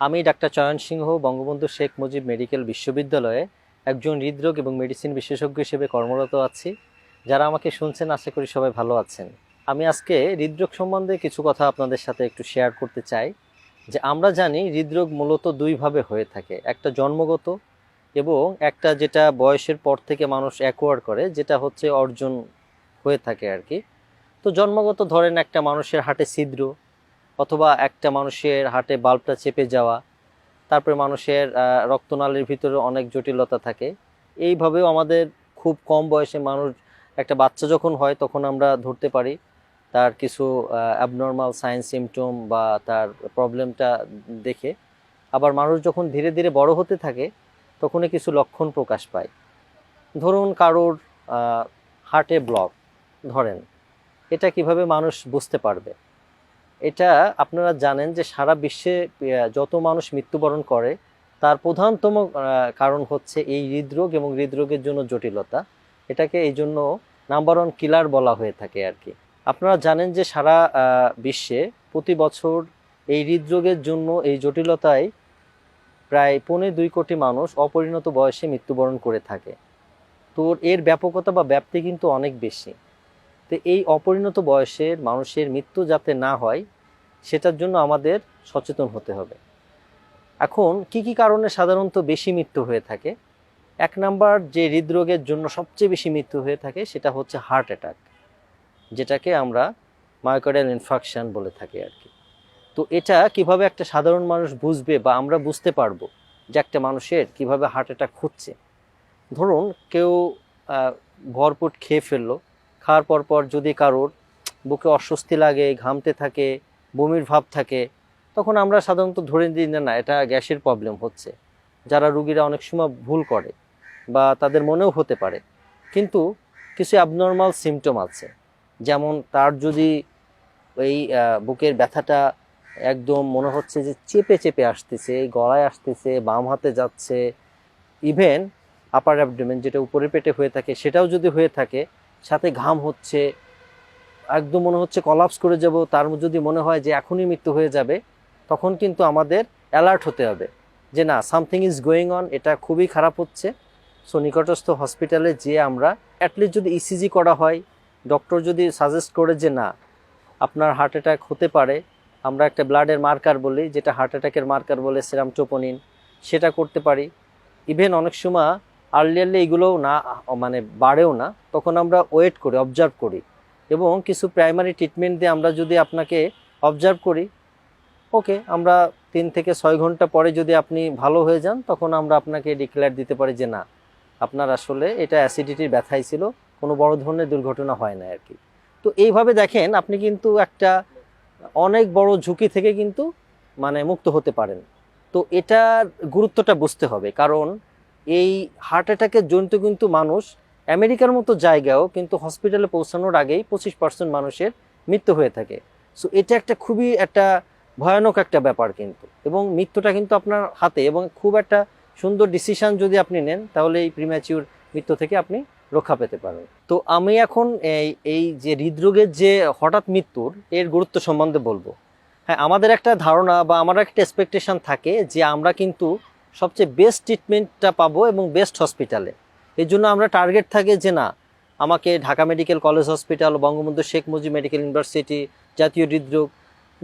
আমি ডাক্তার চয়ন সিংহ, বঙ্গবন্ধু শেখ মুজিব মেডিকেল বিশ্ববিদ্যালয়ে একজন হৃদরোগ এবং মেডিসিন বিশেষজ্ঞ হিসেবে কর্মরত আছি। যারা আমাকে শুনছেন, আশা করি সবাই ভালো আছেন। আমি আজকে হৃদরোগ সম্বন্ধে কিছু কথা আপনাদের সাথে একটু শেয়ার করতে চাই। যে আমরা জানি হৃদরোগ মূলত দুইভাবে হয়ে থাকে, একটা জন্মগত এবং একটা যেটা বয়সের পর থেকে মানুষ অ্যাকোয়ার করে, যেটা হচ্ছে অর্জন হয়ে থাকে আর কি। তো জন্মগত ধরেন একটা মানুষের হাটে ছিদ্র অথবা একটা মানুষের হাটে বাল্বটা চেপে যাওয়া, তারপরে মানুষের রক্তনালীর ভিতরে অনেক জটিলতা থাকে। এইভাবেও আমাদের খুব কম বয়সে মানুষ, একটা বাচ্চা যখন হয় তখন আমরা ধরতে পারি, তার কিছু অ্যাবনর্মাল সাইন সিমটম বা তার প্রবলেমটা দেখে। আবার মানুষ যখন ধীরে ধীরে বড় হতে থাকে, তখনই কিছু লক্ষণ প্রকাশ পায়। ধরুন কারোর হার্টে ব্লক ধরেন, এটা কীভাবে মানুষ বুঝতে পারবে? এটা আপনারা জানেন যে সারা বিশ্বে যত মানুষ মৃত্যুবরণ করে, তার প্রধানতম কারণ হচ্ছে এই হৃদরোগ এবং হৃদরোগের জন্য জটিলতা। এটাকে এই জন্য নাম্বার ওয়ান কিলার বলা হয়ে থাকে আর কি। আপনারা জানেন যে সারা বিশ্বে প্রতি বছর এই হৃদরোগের জন্য এই জটিলতায় প্রায় পৌনে দুই কোটি মানুষ অপরিণত বয়সে মৃত্যুবরণ করে থাকে। তো এর ব্যাপকতা বা ব্যাপ্তি কিন্তু অনেক বেশি। তো এই অপরিণত বয়সের মানুষের মৃত্যু যাতে না হয় সেটার জন্য আমাদের সচেতন হতে হবে। এখন কি কি কারণে সাধারণত বেশি মৃত্যু হয়ে থাকে? এক নাম্বার যে হৃদরোগের জন্য সবচেয়ে বেশি মৃত্যু হয়ে থাকে সেটা হচ্ছে হার্ট অ্যাটাক, যেটাকে আমরা মায়োকার্ডিয়াল ইনফাকশন বলে থাকি আর কি। তো এটা কীভাবে একটা সাধারণ মানুষ বুঝবে বা আমরা বুঝতে পারব যে একটা মানুষের কীভাবে হার্ট অ্যাটাক হচ্ছে? ধরুন কেউ ভরপুট খেয়ে ফেলল, খাওয়ার পর পর যদি কারোর বুকে অস্বস্তি লাগে, ঘামতে থাকে বমির ভাব থাকে, তখন আমরা সাধারণত ধরে দিই না না, এটা গ্যাসের প্রবলেম হচ্ছে। যারা রুগীরা অনেক সময় ভুল করে বা তাদের মনেও হতে পারে। কিন্তু কিছু অ্যাবনর্মাল সিমটম আছে। যেমন তার যদি এই বুকের ব্যথাটা একদম মনে হচ্ছে যে চেপে চেপে আসতেছে, গলায় আসতেছে, বাম হাতে যাচ্ছে। ইভেন আপার অ্যাবডোমেন যেটা উপরে পেটে হয়ে থাকে, সেটাও যদি হয়ে থাকে, সাথে ঘাম হচ্ছে একদম মনে হচ্ছে কলাপস করে যাব, তার যদি মনে হয় যে এখনই মৃত্যু হয়ে যাবে, তখন কিন্তু আমাদের অ্যালার্ট হতে হবে যে না সামথিং ইজ গোয়িং অন এটা খুবই খারাপ হচ্ছে। সো নিকটস্থ হসপিটালে যেয়ে আমরা অ্যাটলিস্ট যদি ইসিজি করা হয় ডক্টর যদি সাজেস্ট করে যে না, আপনার হার্ট অ্যাটাক হতে পারে, আমরা একটা ব্লাডের মার্কার বলি, যেটা হার্ট অ্যাটাকের মার্কার বলে সেরাম চোপনিন সেটা করতে পারি। ইভেন অনেক সময় আর্লিয়ারলি এগুলোও না মানে বাড়েও না, তখন আমরা ওয়েট করি অবজার্ভ করি। এবং কিছু প্রাইমারি ট্রিটমেন্ট দিয়ে আমরা যদি আপনাকে অবজার্ভ করি ওকে আমরা তিন থেকে ছয় ঘণ্টা পরে যদি আপনি ভালো হয়ে যান, তখন আমরা আপনাকে ডিক্লেয়ার দিতে পারি যে না, আপনার আসলে এটা অ্যাসিডিটির ব্যথাই ছিল, কোনো বড় ধরনের দুর্ঘটনা হয় না আর কি তো এইভাবে দেখেন, আপনি কিন্তু একটা অনেক বড় ঝুঁকি থেকে কিন্তু মানে মুক্ত হতে পারেন। তো এটার গুরুত্বটা বুঝতে হবে, কারণ এই হার্ট অ্যাটাকের জন্য কিন্তু মানুষ আমেরিকার মতো জায়গাও কিন্তু হসপিটালে পৌঁছানোর আগেই পঁচিশ পার্সেন্ট মানুষের মৃত্যু হয়ে থাকে। সো এটা একটা খুবই একটা ভয়ানক একটা ব্যাপার কিন্তু। এবং মৃত্যুটা কিন্তু আপনার হাতে এবং খুব একটা সুন্দর ডিসিশন যদি আপনি নেন, তাহলে এই প্রিম্যাচিউর মৃত্যু থেকে আপনি রক্ষা পেতে পারেন তো আমি এখন এই এই যে হৃদরোগের যে হঠাৎ মৃত্যুর, এর গুরুত্ব সম্বন্ধে বলব। হ্যাঁ আমাদের একটা ধারণা বা আমার একটা এক্সপেকটেশন থাকে যে আমরা কিন্তু সবচেয়ে বেস্ট ট্রিটমেন্টটা পাবো এবং বেস্ট হসপিটালে এর জন্য আমরা টার্গেট থাকে যে না, আমাকে Dhaka medical college hospital, Bangabandhu Sheikh Mujib medical university জাতীয় হৃদরোগ,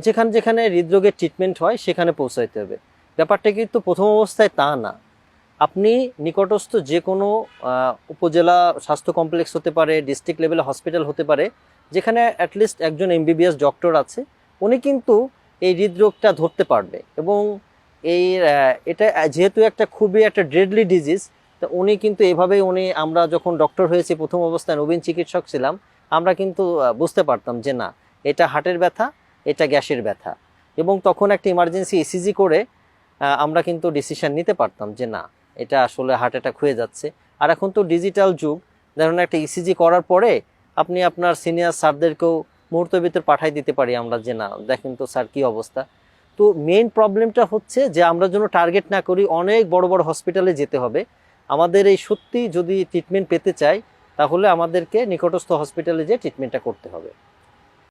যেখানে যেখানে হৃদরোগের ট্রিটমেন্ট হয় সেখানে পৌঁছাইতে হবে। ব্যাপারটা কিন্তু প্রথম অবস্থায় তা না। আপনি নিকটস্থ যে কোনো উপজেলা স্বাস্থ্য কমপ্লেক্স হতে পারে ডিস্ট্রিক্ট লেভেলে হসপিটাল হতে পারে, যেখানে অ্যাটলিস্ট একজন এমবিবিএস ডক্টর আছে, উনি কিন্তু এই হৃদরোগটা ধরতে পারবে। এবং এই এটা যেহেতু একটা খুবই একটা ড্রেডলি ডিজিজ তো উনি কিন্তু এভাবেই উনি, আমরা যখন ডক্টর হয়েছি, প্রথম অবস্থায় নবীন চিকিৎসক ছিলাম, আমরা কিন্তু বুঝতে পারতাম যে না, এটা হার্টের ব্যথা, এটা গ্যাসের ব্যথা। এবং তখন একটা ইমার্জেন্সি ইসিজি করে আমরা কিন্তু ডিসিশন নিতে পারতাম যে না, এটা আসলে হার্ট অ্যাটাক হয়ে যাচ্ছে। আর এখন তো ডিজিটাল যুগ ধরুন একটা ইসিজি করার পরে আপনি আপনার সিনিয়র স্যারদেরকেও মুহূর্তের ভিতর পাঠাই দিতে পারি আমরা যে না, দেখেন তো স্যার কি অবস্থা। তো মেইন প্রবলেমটা হচ্ছে যে আমরা যেন টার্গেট না করি, অনেক বড় বড় হসপিটালে যেতে হবে। আমাদের এই সত্যি যদি ট্রিটমেন্ট পেতে চাই, তাহলে আমাদেরকে নিকটস্থ হসপিটালে যেয়ে ট্রিটমেন্টটা করতে হবে।